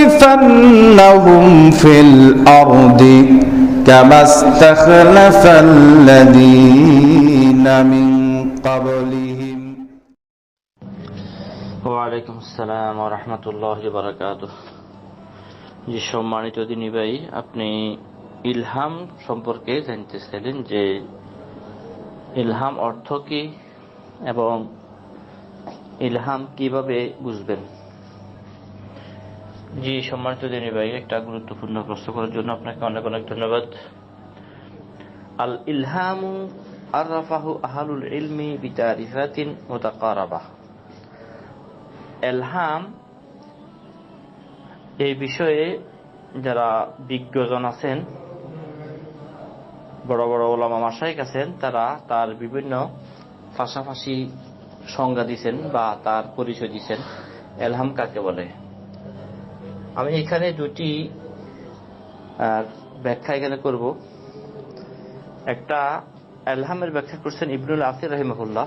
ليستخلفنهم في الأرض كما استخلف الذين من قبلهم ওয়ালাইকুম আসসালাম রহমতুল্লাহ বারাকাত জি সম্মানিত দিনী ভাই আপনি ইলহাম সম্পর্কে জানতে চাইলেন যে ইলহাম অর্থ কি এবং ইলহাম কিভাবে বুঝবেন জি, সম্মানিত দিনী ভাই, একটা গুরুত্বপূর্ণ প্রশ্ন করার জন্য আপনাকে অনেক অনেক ধন্যবাদ। আল ইলহামু আররাফাহু আহালুল ইলমি বিতারিফাতিন মুতাকারাবাহ। এলহাম এই বিষয়ে যারা বিজ্ঞজন আছেন, বড় বড় ওলামা মাসাইক আছেন, তারা তার বিভিন্ন পাশাপাশি সংজ্ঞা দিছেন বা তার পরিচয় দিছেন। এলহাম কাকে বলে? আমি এখানে দুটি ব্যাখ্যা এখানে করব। একটা এলহামের ব্যাখ্যা করছেন ইবনুল আসির রহিমহুল্লাহ।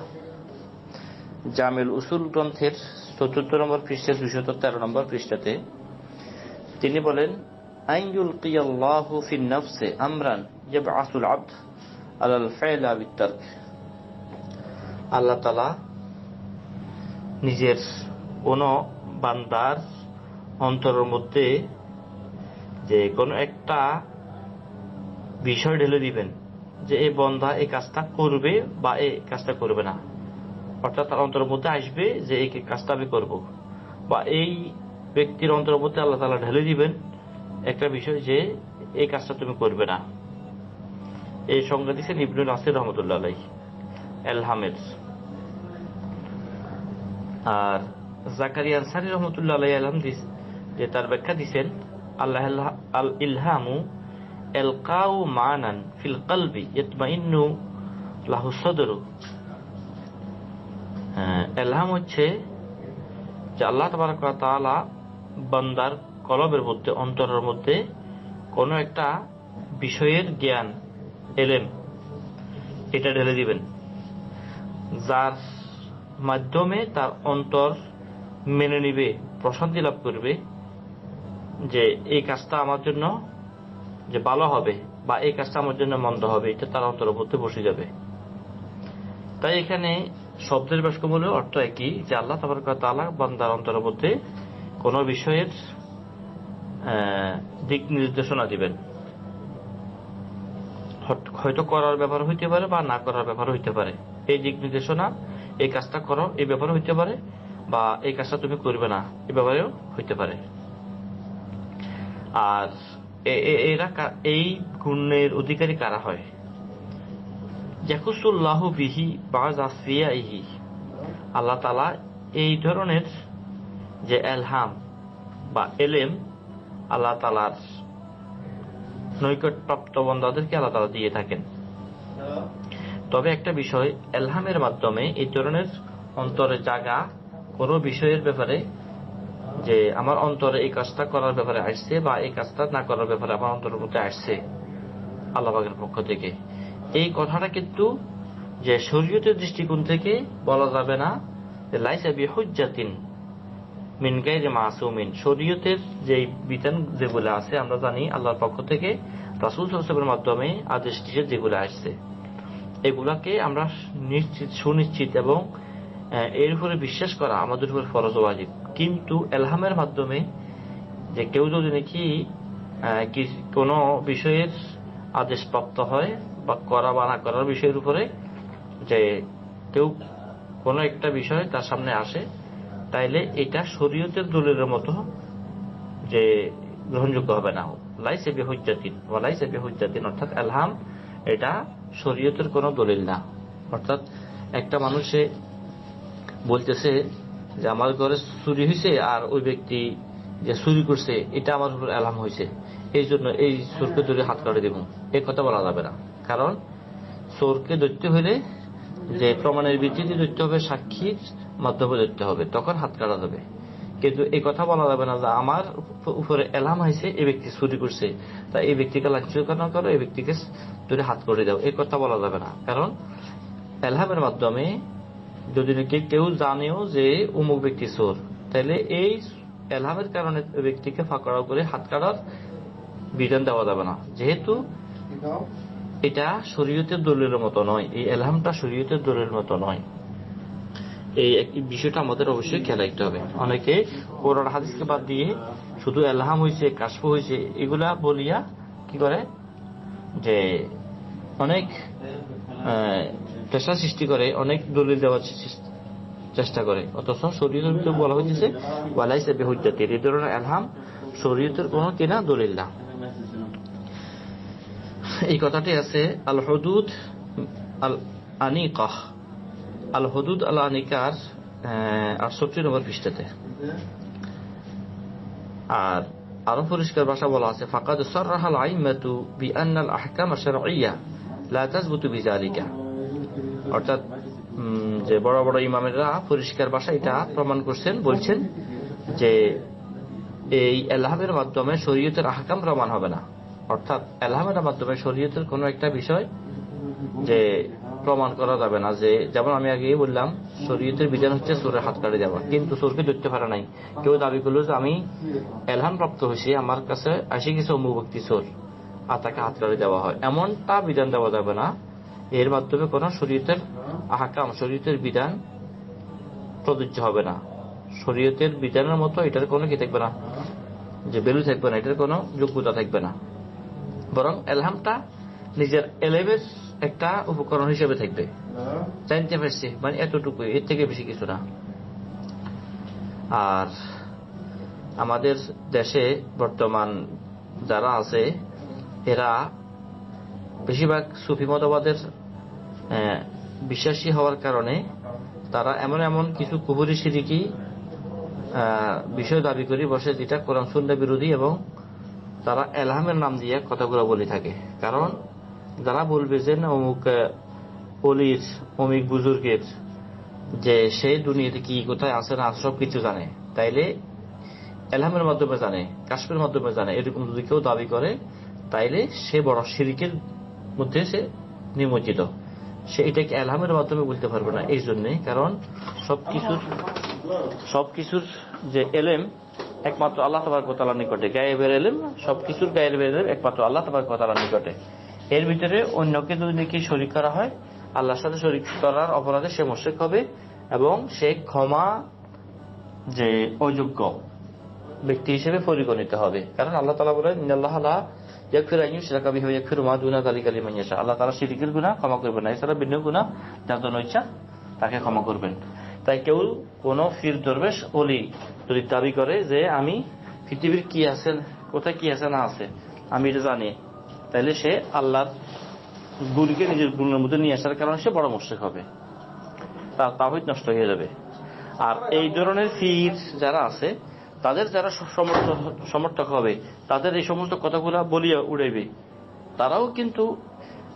জামিল উসুল গ্রন্থের চতুর্থ নম্বর পৃষ্ঠে দুশত তেরো নম্বর পৃষ্ঠাতে। তিনি বলেন আইয়ুল কিয়াল্লাহু ফিন নাফসে আমরান ইয়াবআসুল আবদ আলাল ফাইলা বিতারক। আল্লাহ তাআলা নিজের কোন বান্দার অন্তরের মধ্যে যে কোনো একটা বিষয় ঢেলে দিবেন যে এই বন্ধা এই কাজটা করবে বা এই কাজটা করবে না। অর্থাৎ তার অন্তরের মধ্যে আসবে যে এই কাজটা আমি করব। বা এই ব্যক্তির অন্তরের মধ্যে আল্লাহ তালা ঢেলে দিবেন একটা বিষয় যে এই কাজটা তুমি করবে না। এই সংজ্ঞা দিচ্ছেন ইবনুল নাসির রহমতুল্লাহ আলাই এলহামের আর জাকারিয়া আনসারি রহমতুল্লাহ আলাই আলহাম যে তার ব্যাখ্যা দিছেন আল্লাহ আল ইলহামু এলকাউ মানান ফিল কলবি ইতমাইন্নু লাহু সদরু। হ্যাঁ, এলহাম হচ্ছে যে আল্লাহ তালা বান্দার কলবের মধ্যে অন্তরের মধ্যে কোনো একটা বিষয়ের জ্ঞান এলেম এটা ঢেলে দিবেন। যার মাধ্যমে তার অন্তর মেনে নিবে প্রশান্তি লাভ করবে। যে এই কাজটা আমার জন্য যে ভালো হবে বা এই কাজটা আমার জন্য মন্দ হবে, এটা তার অন্তরের মধ্যে বসে যাবে। তাই এখানে শব্দের বাক্যমূল্য অর্থ একই, যে আল্লাহ তালা বান্দার অন্তরের মধ্যে কোন বিষয়ের দিক নির্দেশনা দিবেন। হয়তো করার ব্যাপার হইতে পারে বা না করার ব্যাপার হইতে পারে। এই দিক নির্দেশনা, এই কাজটা করো, এই ব্যাপারে হইতে পারে বা এই কাজটা তুমি করবে না, এ ব্যাপারেও হইতে পারে। আর এরা এই গুণের অধিকারী কারা হয়? ইয়াকুসুল্লাহ বিহি বাজ আসফিয়াইহি আল্লাহ তালা এই ধরনের যে এলহাম বা এলেম আল্লাহ তালার নৈকটপ্রাপ্ত বন্ধাদেরকে আল্লাহ তালা দিয়ে থাকেন। তবে একটা বিষয়, এলহামের মাধ্যমে এই ধরনের অন্তরে জাগা কোনো বিষয়ের ব্যাপারে যে আমার অন্তরে এই কাজটা করার ব্যাপারে আসছে বা এই কাজটা না করার ব্যাপারে আমার অন্তরের মধ্যে আসছে আল্লাহের পক্ষ থেকে। এই কথাটা কিন্তু যে শরীয়তের দৃষ্টিকোণ থেকে বলা যাবে না যে লাইসা বিহুজ্জাতিন মিন গাইরে মাসুমিন। শরীয়তের যে বিধান যেগুলো আছে আমরা জানি আল্লাহর পক্ষ থেকে রাসুল সাহেবের মাধ্যমে আদেশ দিয়ে যেগুলো আসছে। এগুলাকে আমরা নিশ্চিত, সুনিশ্চিত এবং এর উপরে বিশ্বাস করা আমাদের উপর ফরজ ওয়াজিব। কিন্তু এলহামের মাধ্যমে যে কেউ যদি নাকি কোনো বিষয়ের আদেশ প্রাপ্ত হয় বা করা বা না করার বিষয়ের উপরে যে কেউ কোনো একটা বিষয় তার সামনে আসে, তাইলে এটা শরীয়তের দলিলের মতো যে গ্রহণযোগ্য হবে না লাইসে বেহুজ্জাতিন বা লাইসে বেহুজ্জাতিন, অর্থাৎ এলহাম এটা শরীয়তের কোনো দলিল না। অর্থাৎ একটা মানুষে বলতেছে যে আমার ঘরে চুরি হয়েছে আর ওই ব্যক্তি যে চুরি করছে, এটা আমার উপর এলাম হয়েছে এই জন্য এই চোরকে ধরে হাত কাটে দেব। এই কথা বলা যাবে না। কারণ চোরকে ধরতে হলে যে প্রমাণের ভিত্তিতে ধরতে হবে, সাক্ষীর মাধ্যমে ধরতে হবে, তখন হাত কাটা যাবে। কিন্তু এই কথা বলা যাবে না যে আমার উপ- উপরে এলাম হয়েছে এই ব্যক্তি চুরি করছে। তা এই ব্যক্তিকে লাঞ্ছিত না করো? এই ব্যক্তিকে ধরে হাত করে দাও। এই কথা বলা যাবে না। কারণ এলহামের মাধ্যমে যদি নাকি কেউ জানেও যে অমুক ব্যক্তি চোর, তাহলে এই এলহামের কারণে ব্যক্তিকে ফাঁকড়াও করে হাত কাটার বিধান দেওয়া যাবে না। যেহেতু এটা শরীয়তের দলিলের মতো নয়, এই এলহামটা শরীয়তের দলিলের মতো নয়। এই বিষয়টা আমাদের অবশ্যই খেয়াল রাখতে হবে। অনেকে কোরআন হাদিসকে বাদ দিয়ে শুধু এলহাম হয়েছে কাশফ হয়েছে এগুলা বলিয়া কি করে? যে অনেক পেশা সৃষ্টি করে, অনেক দলিল দেওয়ার চেষ্টা করে। অথচ শরীয়তের ভিতরে বলা হয়েছে ওয়ালাইসে বেহুদ্দাতির এই ধরনের এলহাম শরীয়তের কোনো কিনা দলিল না। এই কথাটি আছে আল হদুদ আল আনিকাহ আল হদুদ আল আনিকার আটষট্টি নম্বর পৃষ্ঠাতে। আর আরও পরিষ্কার ভাষা বলা আছে, ফাকাদ সাররাহাল আইমাতু বিআন্নাল আহকাম আশ-শার'ইয়্যা লা তাসবুতু বিযালিকা অর্থাৎ যে বড় বড় ইমামেরা পরিষ্কার ভাষা এটা প্রমাণ করছেন, বলছেন যে এই এলহামের মাধ্যমে শরীয়তের আহকাম প্রমাণ হবে না। অর্থাৎ, এলহামের মাধ্যমে শরীয়তের কোনো একটা বিষয় যে প্রমাণ করা যাবে না। যে, যেমন আমি আগেই বললাম, শরীয়তের বিধান হচ্ছে সুরের হাত কাটে যাওয়া কিন্তু সুরকে ধরতে পারে নাই। কেউ দাবি করল যে আমি এলহাম প্রাপ্ত হয়েছি, আমার কাছে আসে কিছু অমুক সুর, আর তাকে হাত কাটে দেওয়া হয়। এমনটা বিধান দেওয়া যাবে না এর মাধ্যমে কোনো শরীয়তের আহকাম, শরীয়তের বিধান প্রযোজ্য হবে না। শরীয়তের বিধানের মতো এটার কোনো কি থাকবে না? যে বেলু থাকবে না, এটার কোনো যোগ্যতা থাকবে না। বরং এলহামটা নিজের এলেমের একটা উপকরণ হিসেবে থাকবে। জানতে পারছি মানে এতটুকুই, এর থেকে বেশি কিছু না। আর আমাদের দেশে বর্তমান যারা আছে, এরা বেশিরভাগ সুফি মতবাদের বিশ্বাসী হওয়ার কারণে তারা এমন এমন কিছু কুহুরি সিরিকি বিষয় দাবি করে বসে যেটা কোরআন সুন্না বিরোধী এবং তারা এলহামের নাম দিয়ে কথাগুলো বলে থাকে। কারণ যারা বলবে যে না, অমুক অলির, অমিক বুজুর্গের যে সে দুনিয়াতে কি, কোথায় আছে না সব কিছু জানে। তাইলে এলহামের মাধ্যমে জানে কাশ্মীর মাধ্যমে জানে, এরকম যদি কেউ দাবি করে, তাইলে সে বড় শিরিকের মধ্যে সে নিমজ্জিত। সে এটাকে এলহামের মাধ্যমে বলতে পারবে না, এই জন্যে। কারণ সবকিছুর সবকিছুর যে এলেম একমাত্র আল্লাহ তাবার কোতালার নিকটে। গায়েবের এলেম, সবকিছুর গায়েবের এলেম একমাত্র আল্লাহ তাবার কোতালার নিকটে। এর ভিতরে অন্যকে যদি নাকি শরিক করা হয়, আল্লাহর সাথে শরিক করার অপরাধে সে মোশেক হবে এবং সে ক্ষমা যে অযোগ্য ব্যক্তি হিসেবে পরিগণিত হবে। কারণ আল্লাহ তালা বলেন আল্লাহ ইয়াকফিরু মা আল্লাহ ক্ষমা করবেন না এছাড়া যার জন্য ইচ্ছা তাকে ক্ষমা করবেন তাই কেউ কোন ফির দরবেশ অলি যদি দাবি করে যে আমি পৃথিবীর কি আছে কোথায় কি আছে না আছে আমি এটা জানি তাইলে সে আল্লাহর গুণকে নিজের গুণের মধ্যে নিয়ে আসার কারণে সে বড় মুশরিক হবে তার তাহিদ নষ্ট হয়ে যাবে আর এই ধরনের ফির যারা আছে তাদের যারা সমর্থক হবে, তাদের এই সমস্ত কথাগুলা বলিয়া উড়াইবে। তারাও কিন্তু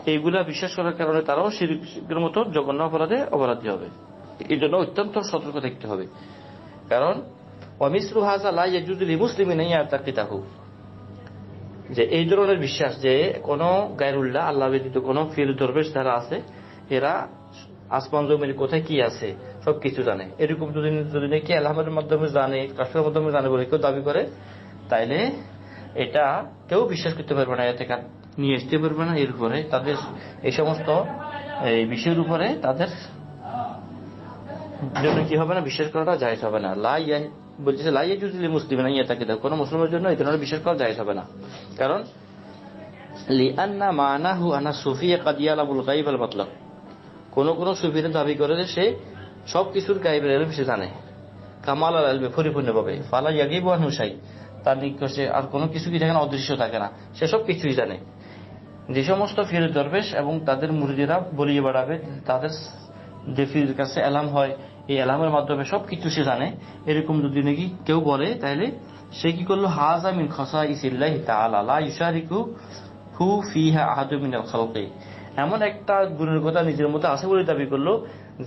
এইগুলা বিশ্বাস করার কারণে তারাও শিরিকের মতো জঘন্য অপরাধে অপরাধী হবে। এই জন্য অত্যন্ত সতর্ক থাকতে হবে। কারণ, অমিশ্রু হাজা লাই যদি মুসলিম নেই আর তাকে তাহু যে এই ধরনের বিশ্বাস যে কোন গায়রুল্লাহ, আল্লাহ ব্যতীত কোন ফির দরবেশ যারা আছে, এরা আসমান জমির কোথায় কি আছে, সবকিছু জানে। এরকম যদি যদি নাকি আলহামের মাধ্যমে জানে কাশের মাধ্যমে জানে বলে কেউ দাবি করে, তাইলে এটা কেউ বিশ্বাস করতে পারবে না, এতে নিয়ে আসতে পারবে না। এর উপরে তাদের এই সমস্ত, এই বিষয়ের উপরে তাদের জন্য কি হবে না? বিশ্বাস করাটা জায়জ হবে না। লাই বলছে লাই যদি মুসলিম না ইয়ে তাকে কোনো মুসলিমের জন্য এই ধরনের বিশ্বাস করা জায়জ হবে না। কারণ লিআন্না মানাহু আনা সুফিয়া কাদিয়ালাবুল গাইব আল মাতলাব কোন কোন সুফির দাবি করে যে সে সব কিছুর গাইবের এলম সে জানে। কামাল আল আলমে পরিপূর্ণভাবে। ফালা ইয়াগিব হুসাই তার নিকটে আর কোনো কিছু কি থাকে না, অদৃশ্য থাকে না। সে সব কিছুই জানে। যে সমস্ত ফির দরবেশ এবং তাদের মুরগিরা বলিয়ে বেড়াবে, তাদের যে ফিরের কাছে এলাম হয়, এই এলামের মাধ্যমে সব কিছু সে জানে। এরকম যদি নাকি কেউ বলে, তাহলে সে কি করল? হাজা মিন খসা ইসিল্লাহ তাআলা, লা ইউশারিকু হু ফিহা আহাদু মিনাল খালকি। এমন একটা গুণের কথা নিজের মধ্যে আছে বলে দাবি করল,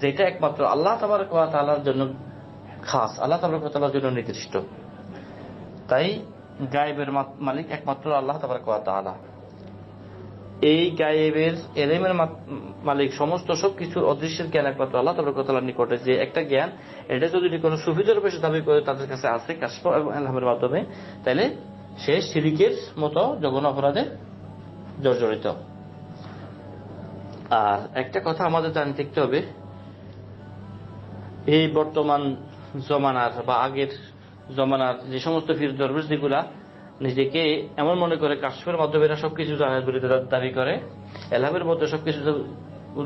যেটা একমাত্র আল্লাহ তাবারক ওয়া তাআলার জন্য খাস, আল্লাহ তাবারক ওয়া জন্য নির্দিষ্ট। তাই গায়েবের মালিক একমাত্র আল্লাহ তাবারক ওয়া তাআলা। এই গায়েবের এলেমের মালিক সমস্ত সব কিছুর অদৃশ্যের জ্ঞান একমাত্র আল্লাহ তালার নিকটে। যে একটা জ্ঞান, এটা যদি কোনো সুফিদের বেশি দাবি করে তাদের কাছে আছে কাশ্ম এবং এলহামের মাধ্যমে তাহলে সে শিরিকের মতো জঘন্য অপরাধে জর্জরিত। আর একটা কথা আমাদের জানি দেখতে হবে। এই বর্তমান জমানার বা আগের জমানার যে সমস্ত ফির দরবেশ যেগুলা নিজেকে এমন মনে করে কাশ্মীর মাধ্যমে এরা সবকিছু বিরুদ্ধে দাবি করে এলামের মধ্যে সবকিছু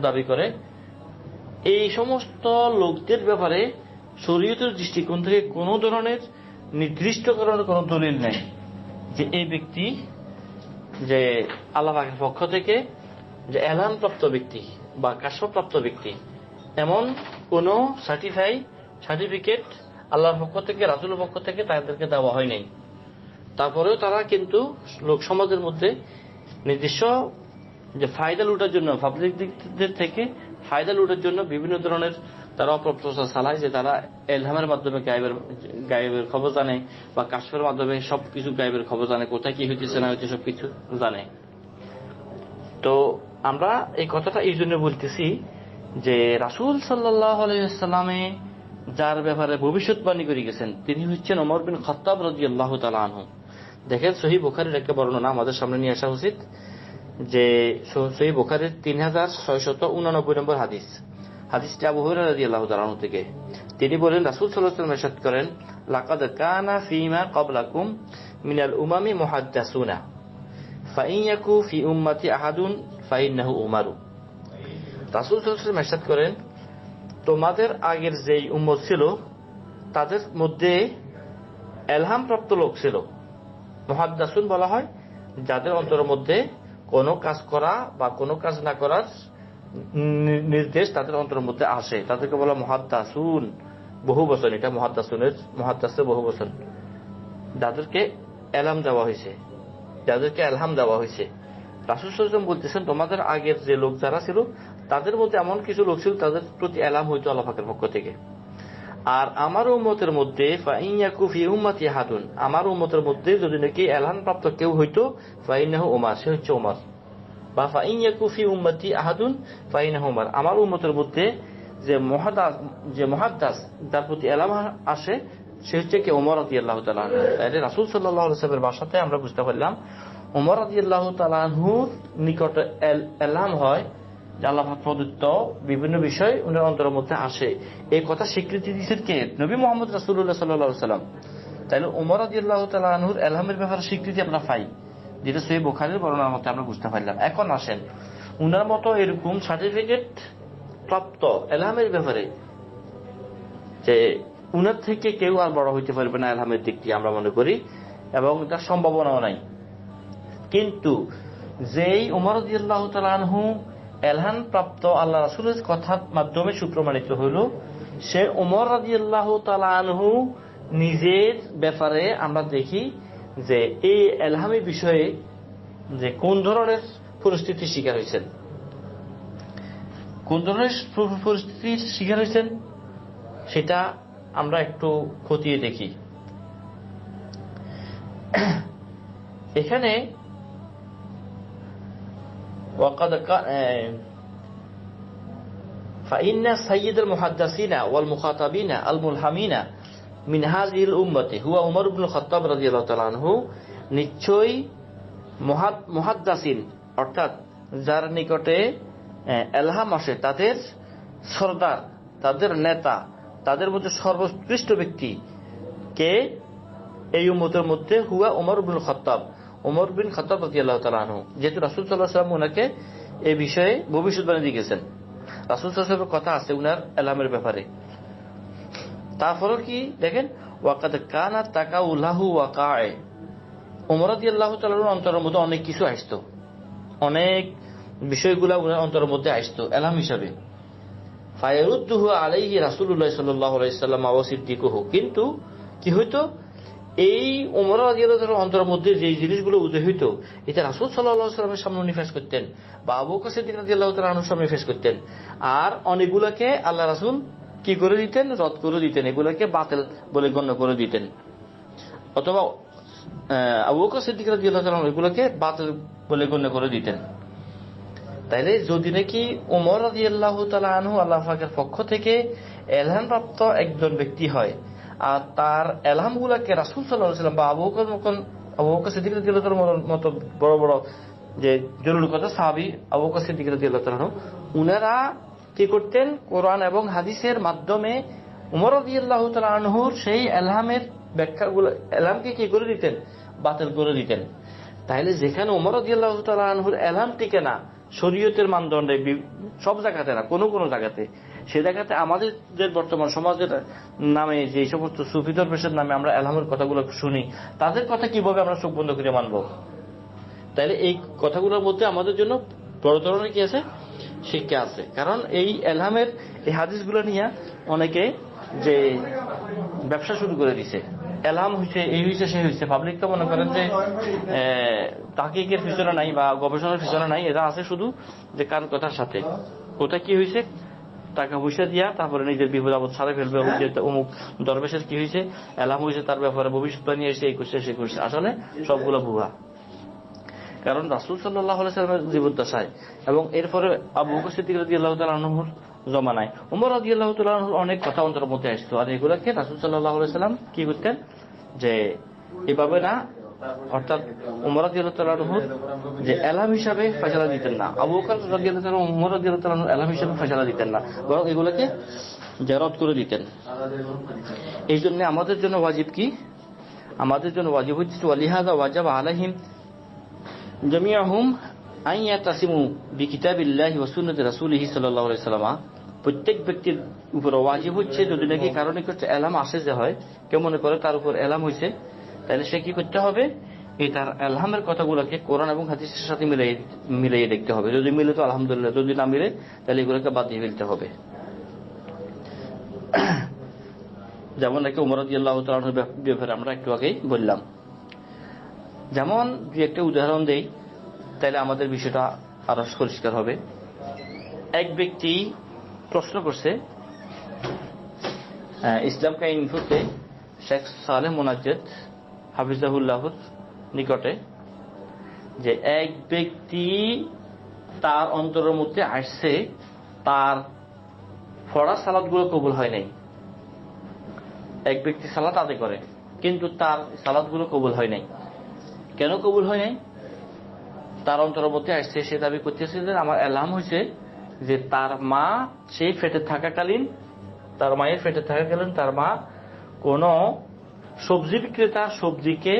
দাবি করে। এই সমস্ত লোকদের ব্যাপারে শরীয়তের দৃষ্টিকোণ থেকে কোনো ধরনের নির্দিষ্ট কারণে কোনো দলিল নেই যে এই ব্যক্তি যে আল্লাহ পক্ষ থেকে যে এলান প্রাপ্ত ব্যক্তি বা কাশ্যপ্রাপ্ত ব্যক্তি, এমন কোন সার্টিফাই সার্টিফিকেট আল্লাহর পক্ষ থেকে রাজুলের পক্ষ থেকে তাদেরকে দেওয়া হয় নাই। তারপরেও তারা কিন্তু লোক সমাজের মধ্যে নির্দিষ্ট যে ফায়দা লুটার জন্য পাবলিক দিকদের থেকে ফায়দা লুটার জন্য বিভিন্ন ধরনের তারা অপপ্রচার চালায় যে তারা এলহামের মাধ্যমে গায়েবের গায়েবের খবর জানে বা কাশ্মের মাধ্যমে সবকিছু গায়েবের খবর জানে, কোথায় কি হইতেছে না হইতেছে সবকিছু জানে। তো আমরা এই কথাটা এই জন্য বলতেছি যে রাসুল সাল্লাহ আলাইসাল্লামে যার ব্যাপারে ভবিষ্যৎবাণী করে গেছেন, তিনি হচ্ছেন অমর বিন খত্তাব রাজি আল্লাহ আনহু। দেখেন সহি বুখারির একটা বর্ণনা আমাদের সামনে নিয়ে আসা উচিত যে সহি বুখারির তিন হাজার ছয়শত উনানব্বই নম্বর হাদিস, হাদিসটা আবু হুরায়রা রাদিয়াল্লাহু তাআলা থেকে। তিনি বলেন, রাসূল সাল্লাল্লাহু আলাইহি ওয়াসাল্লাম করেন, লাকাদ কানা ফীমা ক্বাবলাকুম মিনাল উমামি মুহাদ্দাসুনা। ফাইন ইয়াকু ফি উম্মতি আহাদুন ফাইন্নাহু উমারু। রাসূল আলাইহি করেন, তোমাদের আগের যেই উম্মত ছিল, তাদের মধ্যে এলহাম প্রাপ্ত লোক ছিল। মুহাদ্দাসুন বলা হয়, যাদের অন্তরের মধ্যে কোনো কাজ করা বা কোনো কাজ না করার নির্দেশ তাদের অন্তরের মধ্যে আসে। তাদেরকে বলা মহাদ্দাসুন। বহু বচন এটা মহাদ্দাসুনের, মহাদ্দাসের বহু বচন যাদেরকে এলাম দেওয়া হয়েছে, যাদেরকে এলহাম দেওয়া হয়েছে রাসুল সাল্লাম বলতেছেন, তোমাদের আগের যে লোক যারা ছিল, তাদের মধ্যে এমন কিছু লোক ছিল, তাদের প্রতি এলাম হইতো আল্লাহ পাকের পক্ষ থেকে। আর আমার উম্মতের মধ্যে আমার উম্মতের মধ্যে যদি নাকি এলহান প্রাপ্ত কেউ হইতো, ফাইনাহু উমার, সে হচ্ছে উমার। বা ফাইয়াকু ফি উম্মতি আহাদুন, ফাইনাহু উমার। আমার উম্মতের মধ্যে যে মহাদাস যে মহাদাস যার প্রতি এলাম আসে, সে হচ্ছে কি? ওমর রাদি আল্লাহ রাসুল সাল্লাহ সাল্লামের বাসাতে আমরা বুঝতে পারলাম ওমর রাদি আল্লাহ তালাহুর নিকটে এল- এলাম হয়, যে আল্লাহ প্রদত্ত বিভিন্ন বিষয় উনার অন্তরের মধ্যে আসে। এই কথা স্বীকৃতি দিয়েছেন কে? নবী মোহাম্মদ রাসুল্লাহ সাল্লাহ সাল্লাম তাইলে ওমর রাদি আল্লাহ তালাহুর এলহামের ব্যাপারে স্বীকৃতি আমরা পাই, যেটা সেই বোখারের বর্ণনার মধ্যে আমরা বুঝতে পারলাম। এখন আসেন, উনার মতো এরকম সার্টিফিকেট প্রাপ্ত এলহামের ব্যাপারে, যে উনার থেকে কেউ আর বড় হইতে পারবে না এলহামের দিকটি আমরা মনে করি, এবং তার সম্ভাবনাও নাই। কিন্তু যেই উমর আনহু এলহান প্রাপ্ত আল্লাহ রাসূলের কথার মাধ্যমে সুপ্রমাণিত হইল, সে উমর রাদিয়াল্লাহু তাআলা আনহু নিজের ব্যাপারে আমরা দেখি যে এই এলহামি বিষয়ে যে কোন ধরনের পরিস্থিতির শিকার হয়েছেন? কোন ধরনের পরিস্থিতির শিকার হয়েছেন? সেটা আমরা একটু খতিয়ে দেখি। এখানে وقد كان فإن سيد المحدثين والمخاطبين الملهمين من هذه الأمة هو عمر بن الخطاب رضي الله تعالى عنه নিশ্চয়ই মহাদ- মুহাদ্দাসিন অর্থাৎ যার নিকটে আহ, এলহাম আসে তাদের সর্দার তাদের নেতা তাদের মধ্যে সর্বোৎকৃষ্ট ব্যক্তি কে এই উম্মতের মধ্যে হুয়া উমর বিন খত্তাব উমর বিন খত্তাব রাজি আল্লাহ তালু যেহেতু রাসুল সাল্লাহ সাল্লাম ওনাকে এই বিষয়ে ভবিষ্যৎবাণী দিয়ে গেছেন রাসুল সাল্লামের কথা আছে উনার এলামের ব্যাপারে। তারপরেও কি দেখেন, ওয়াকাদ কানা তাকা উল্লাহু ওয়াকায় রাজি আল্লাহ তালুর অন্তরের মধ্যে অনেক কিছু আসতো। অনেক বিষয়গুলা উনার অন্তরের মধ্যে আসতো, এলাম হিসাবে। ফায়ারুদ্দুহু আলাইহি রাসূলুল্লাহ সাল্লাল্লাহু আলাইহি সাল্লাম ওয়া সিদ্দিকুহু। কিন্তু কি হইতো? এই ওমর রাদিয়াল্লাহু অন্তরের মধ্যে যে জিনিসগুলো উদয় হইতো এটা রাসূল আলাইহি সাল্লামের সামনে নিফাস করতেন। বা আবু বকর সিদ্দিক রাদিয়াল্লাহু তাআলা আনহুর সামনে ফেস করতেন। আর অনেকগুলোকে আল্লাহ রাসুল কি করে দিতেন? রদ করে দিতেন। এগুলোকে বাতিল বলে গণ্য করে দিতেন। অথবা আবু বকর সিদ্দিক রাদিয়াল্লাহু তাআলা আনহু এগুলোকে বাতিল বলে গণ্য করে দিতেন। তাইলে যদি নাকি উমর রাদিয়াল্লাহু তালা আনহু আল্লাহ পক্ষ থেকে এলহাম প্রাপ্ত একজন ব্যক্তি হয় আর তার এলহাম গুলাকে রাসূল সাল্লাল্লাহু সাল্লাম বা আবু বকর মতন আবু বকর সিদ্দিক রাদিয়াল্লাহু মতো বড় বড় যে জরুরি কথা, সাহাবী আবু বকর সিদ্দিক উনারা কি করতেন? কোরআন এবং হাদিসের মাধ্যমে উমর আনহুর সেই এলহামের ব্যাখ্যাগুলো এলহামকে কি করে দিতেন? বাতিল করে দিতেন। তাহলে যেখানে উমর রাদিয়াল্লাহু আনহুর এলহাম টিকে না, শরীয়তের মানদণ্ডে সব জায়গাতে না, কোনো কোনো জায়গাতে। সে জায়গাতে আমাদের যে বর্তমান সমাজের নামে যে সমস্ত সুফি দরবেশের নামে আমরা এলহামের কথাগুলো শুনি, তাদের কথা কীভাবে আমরা চোখ বন্ধ করে মানবো? তাহলে এই কথাগুলোর মধ্যে আমাদের জন্য বড় ধরনের কি আছে? শিক্ষা আছে। কারণ এই এলহামের এই হাদিসগুলো নিয়ে অনেকে যে ব্যবসা শুরু করে দিছে এলহাম হয়েছে এই হয়েছে সেই হয়েছে পাবলিক তো মনে করেন যে তাকিকের পিছনে নাই বা গবেষণার পিছনে নাই, এরা আছে শুধু যে কার কথার সাথে। ওটা কি হয়েছে টাকা পয়সা দিয়া তারপরে নিজের বিপদ আপদ সারে ফেলবে। ও যে অমুক দরবেশের কি হয়েছে? এলাম হয়েছে তার ব্যাপারে ভবিষ্যৎবাণী এসে এই করছে সে করছে। আসলে সবগুলো ভুয়া। কারণ রাসুল সাল্লাহ সাল্লামের জীবদ্দশায় এবং এরপরে আবু সিদ্দিক রাজি আল্লাহ তালুর জমানায় উমর রাজি আল্লাহ তালুর অনেক কথা অন্তর মধ্যে আসতো। আর এগুলোকে রাসুল সাল্লাহ সাল্লাম কি করতেন? যে এভাবে না অর্থাৎ উমর রাজি যে এলাম হিসাবে ফেসলা দিতেন না। আবু বকর রাজি আল্লাহ তালুর উমর রাজি আল্লাহ তালুর এলাম হিসাবে ফেসলা দিতেন না। বরং এগুলোকে জারত করে দিতেন। এই জন্য আমাদের জন্য ওয়াজিব কি? আমাদের জন্য ওয়াজিব হচ্ছে ওয়ালিহাদা ওয়াজাব আলাহিম জামিয়াহুম আন ইয়াতাসিমু বিকিতাবিল্লাহি ওয়া সুন্নতি রাসূলিহি সাল্লাল্লাহু আলাইহি সাল্লাম প্রত্যেক ব্যক্তির উপর ওয়াজিব হচ্ছে, যদি নাকি কারণে করতে এলাম আসে যে হয়, কেউ মনে করে তার উপর এলাম হয়েছে তাহলে সে কি করতে হবে? এই তার এলহামের কথাগুলোকে কোরআন এবং হাদিসের সাথে মিলিয়ে দেখতে হবে। যদি মিলে তো আলহামদুলিল্লাহ, যদি না মিলে, তাহলে এগুলোকে বাদ দিয়ে ফেলতে হবে। যেমন নাকি উমর রাদিয়াল্লাহু তাআলার ব্যাপারে আমরা একটু আগেই বললাম। যেমন দু একটা উদাহরণ দেই, তাহলে আমাদের বিষয়টা আরও পরিষ্কার হবে। এক ব্যক্তি প্রশ্ন করছে ইসলাম কাহিনী শেখ সালেহ মোনাজ্জেদ হাফিজাহুল্লাহর নিকটে, যে এক ব্যক্তি তার অন্তরের মধ্যে আসছে, তার ফড়া সালাদগুলো কবুল হয় নাই। এক ব্যক্তি সালাদ আদায় করে, কিন্তু তার সালাদগুলো কবুল হয় নাই। কেন কবুল হয় নাই? তার অন্তরের মধ্যে আসছে, সে দাবি করতেছে যে আমার অ্যালার্ম হয়েছে যে তার মা সেই ফেটে থাকাকালীন, তার মায়ের ফেটে থাকাকালীন তার মা কোন সবজি বিক্রেতা সবজিকে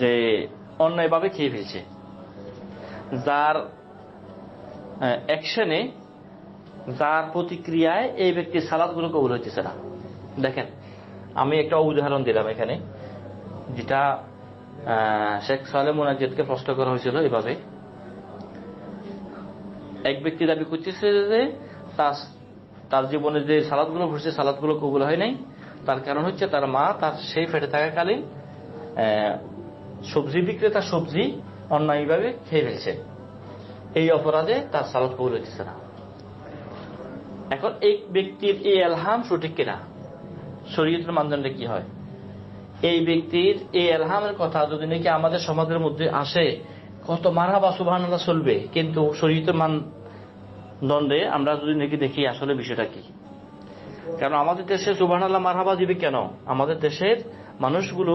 যে অন্যায়ভাবে খেয়ে ফেলছে। যার অ্যাকশনে যার প্রতিক্রিয়ায় এই ব্যক্তির সালাদগুলো কবুল হইতেছে না। দেখেন, আমি একটা উদাহরণ দিলাম এখানে, যেটা শেখ সালে মোনাজিদকে প্রশ্ন করা হয়েছিল এভাবে। এক ব্যক্তি দাবি করতেছে যে তার জীবনে যে সালাদগুলো ঘুরছে, সালাদগুলো কবুল হয় নাই। তার কারণ হচ্ছে তার মা তার সেই ফেটে থাকাকালীন সবজি বিক্রেতা সবজি অন্যায়ভাবে খেয়ে ফেলছে। এই অপরাধে তার সালাদ কবুল হইতেছে না। এখন এই ব্যক্তির এই এলহাম সঠিক কিনা? শরীয়তের মানদণ্ডে কি হয়? এই ব্যক্তির এই এলহামের কথা যদি নাকি আমাদের সমাজের মধ্যে আসে, কত মারা বা সুবাহ চলবে। কিন্তু শরীয়তের মানদণ্ডে আমরা যদি নাকি দেখি, আসলে বিষয়টা কি? কারণ আমাদের দেশে সুবাহ আল্লাহ মারহাবা দিবে কেন? আমাদের দেশের মানুষগুলো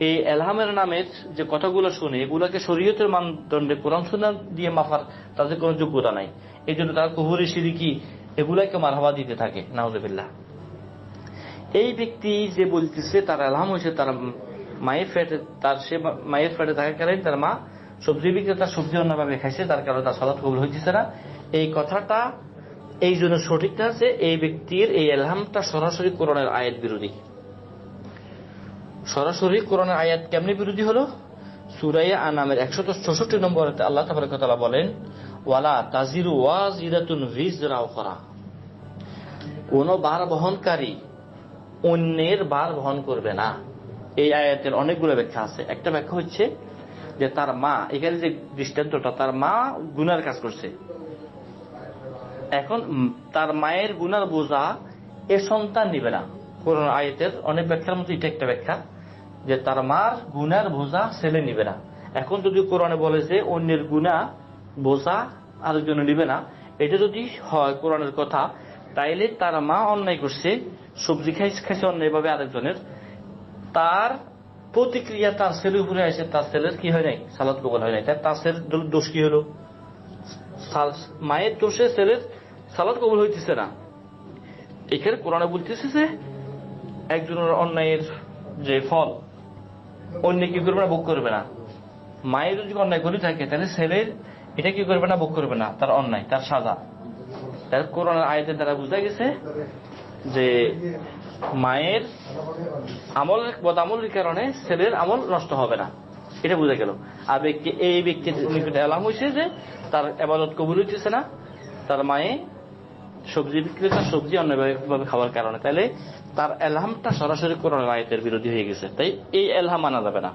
এই এলহামের নামের যে কথাগুলো শুনে, এগুলাকে শরীয়তের মানদণ্ডে, কোরআন সুন্না দিয়ে মাফার, তাদের কোনো যোগ্যতা নাই। এই জন্য তারা কুহুরি, সিরিকি, এগুলাকে মারহাবা দিতে থাকে। নাউজুবিল্লাহ। এই ব্যক্তি যে বলতেছে, তার এলহাম হয়েছে, তার মায়ের ফেটে তার সে মায়ের ফেটে থাকাকালীন তার মা সবজি বিক্রেতা সবজি অন্যভাবে খাইছে, তার কারণে তার সালাত কবুল হইতেছে না। এই কথাটা এই জন্য সঠিকটা আছে এই ব্যক্তির এই এলহামটা সরাসরি কোরআনের আয়াত বিরোধী। সরাসরি কোরআনের আয়াত কেমনি বিরোধী হলো? সুরাইয়া আনামের একশত চৌষট্টি নম্বর আল্লাহ তালা বলেন, ওয়ালা তাজিরু ওয়াজিরাতুন ভিজরাও করা কোন বার বহনকারী অন্যের বার বহন করবে না। এই আয়াতের অনেকগুলো ব্যাখ্যা আছে। একটা ব্যাখ্যা হচ্ছে যে তার মা, এখানে যে দৃষ্টান্তটা, তার মা গুনার কাজ করছে। এখন তার মায়ের গুনার বোঝা এ সন্তান নিবে না। কোন আয়াতের অনেক ব্যাখ্যার মধ্যে এটা একটা ব্যাখ্যা যে তার মার গুনার বোঝা ছেলে নিবে না। এখন যদি কোরআনে বলে যে অন্যের গুণা বোঝা আরেকজনে নিবে না, এটা যদি হয় কোরআনের কথা, তাইলে তার মা অন্যায় করছে, সবজি খাইছে খাইছে অন্যায়ভাবে আরেকজনের। তার প্রতিক্রিয়া তার ছেলের উপরে আসে, তার ছেলের কি হয় নাই? সালাদ কবল হয় নাই। তার ছেলের দোষ কি হলো? মায়ের দোষে ছেলের সালাদ কবুল হইতেছে না। এখানে কোরআনে বলতেছে যে, একজনের অন্যায়ের যে ফল, অন্য কি করবে না, ভোগ করবে না। মায়ের যদি অন্যায় করে থাকে, তাহলে ছেলের এটা কি করবে না, ভোগ করবে না, তার অন্যায়, তার সাজা। তার কোরআনের আয়তের দ্বারা বোঝা গেছে যে, মায়ের আমল, বদামলের কারণে ছেলের আমল নষ্ট হবে না। এটা বোঝা গেল। আর ব্যক্তি, এই ব্যক্তির নিকটে এলাম হয়েছে যে, তার এবাদত কবুল হইতেছে না, তার মায়ে সবজি বিক্রেতা সবজি অন্যভাবে খাওয়ার কারণে। তাহলে তার এলহামটা সরাসরি কোরআন আয়াতের বিরোধী হয়ে গেছে। তাই এই এলহাম মানা যাবে না।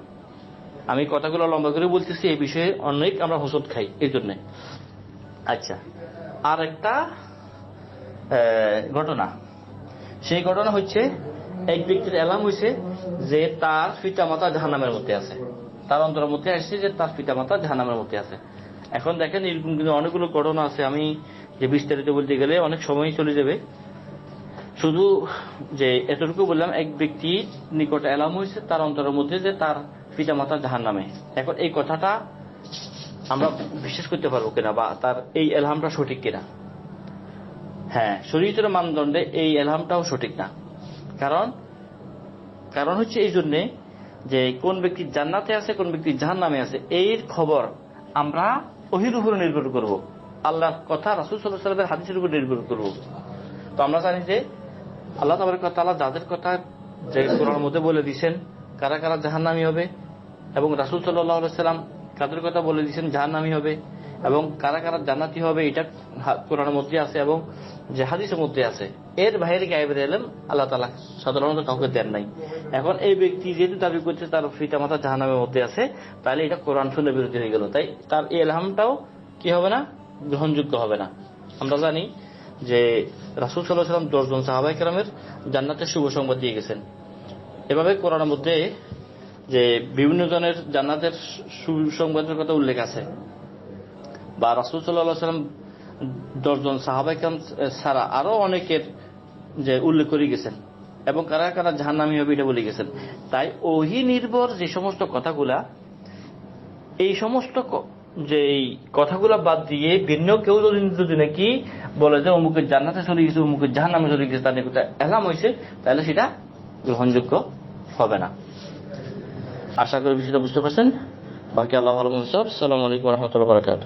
আমি কথাগুলো লম্বা করে বলতেছি, এই বিষয়ে অনেক আমরা হোসদ খাই, এই জন্যে। আচ্ছা আর একটা ঘটনা। সেই ঘটনা হচ্ছে, এক ব্যক্তির এলাম হয়েছে যে তার পিতা মাতা জাহান্নামের মধ্যে আছে। তার অন্তরের মধ্যে আসছে যে তার পিতা মাতা জাহান্নামের মধ্যে আছে। এখন দেখেন এরকম কিন্তু অনেকগুলো ঘটনা আছে। আমি যে বিস্তারিত বলতে গেলে অনেক সময় চলে যাবে। শুধু যে এতটুকু বললাম, এক ব্যক্তির নিকট এলাম হয়েছে, তার অন্তরের মধ্যে যে তার পিতা মাতা জাহান নামে এখন এই কথাটা আমরা বিশ্বাস করতে পারব কিনা বা তার এই এলহামটা সঠিক কিনা? হ্যাঁ শরীরের মানদণ্ডে এই এলহামটাও সঠিক না। কারণ কারণ হচ্ছে এই জন্যে যে কোন ব্যক্তি জান্নাতে আছে, কোন ব্যক্তি জাহান নামে আছে, এর খবর আমরা ওহির উপরে নির্ভর করব। আল্লাহর কথা রাসুল সাল্লাহ সাল্লামের হাদিসের উপর নির্ভর করব। তো আমরা জানি যে আল্লাহ তাবার কথা আল্লাহ যাদের কথা যে কোরআনের মধ্যে বলে দিয়েছেন, কারা কারা জাহান্নামি হবে এবং রাসুল সাল্লাহ সাল্লাম কাদের কথা বলে দিয়েছেন জাহান্নামি হবে এবং কারা কারা জান্নাতি হবে এটা কোরআনের মধ্যে আছে এবং যে হাদিসের মধ্যে আছে। এর বাইরে গায়েবের এলেন আল্লাহ তালা সাধারণত কাউকে দেন নাই। এখন এই ব্যক্তি যেহেতু দাবি করছে তার পিতা মাতা জাহান্নামের মধ্যে আছে, তাহলে এটা কোরআন শুনে বিরোধী হয়ে গেল। তাই তার এই এলহামটাও কি হবে না? গ্রহণযোগ্য হবে না। আমরা জানি যে রাসুল সাল্লাহ সাল্লাম দশজন সাহাবাই কেরামের জান্নাতের শুভ সংবাদ দিয়ে গেছেন। এভাবে কোরআনের মধ্যে যে বিভিন্ন জনের জান্নাতের সুসংবাদের কথা উল্লেখ আছে বা রাসুল সাল্লাহ সাল্লাম দশজন সাহাবাই কেরাম ছাড়া আরও অনেকের যে উল্লেখ করে গেছেন এবং কারা কারা জাহান্নামি হবে এটা বলে গেছেন। তাই ওহি নির্ভর যে সমস্ত কথাগুলা, এই সমস্ত যে এই কথাগুলো বাদ দিয়ে ভিন্ন কেউ যদি যদি নাকি বলে যে অমুকের জান্নাতে চলে গেছে, অমুকের জাহান নামে চলে গেছে, তার নিকটে এলাম হয়েছে তাহলে সেটা গ্রহণযোগ্য হবে না। আশা করি বিষয়টা বুঝতে পারছেন। বাকি আল্লাহ আলম সালাম আলাইকুম রহমতুল্লাহ বারকাত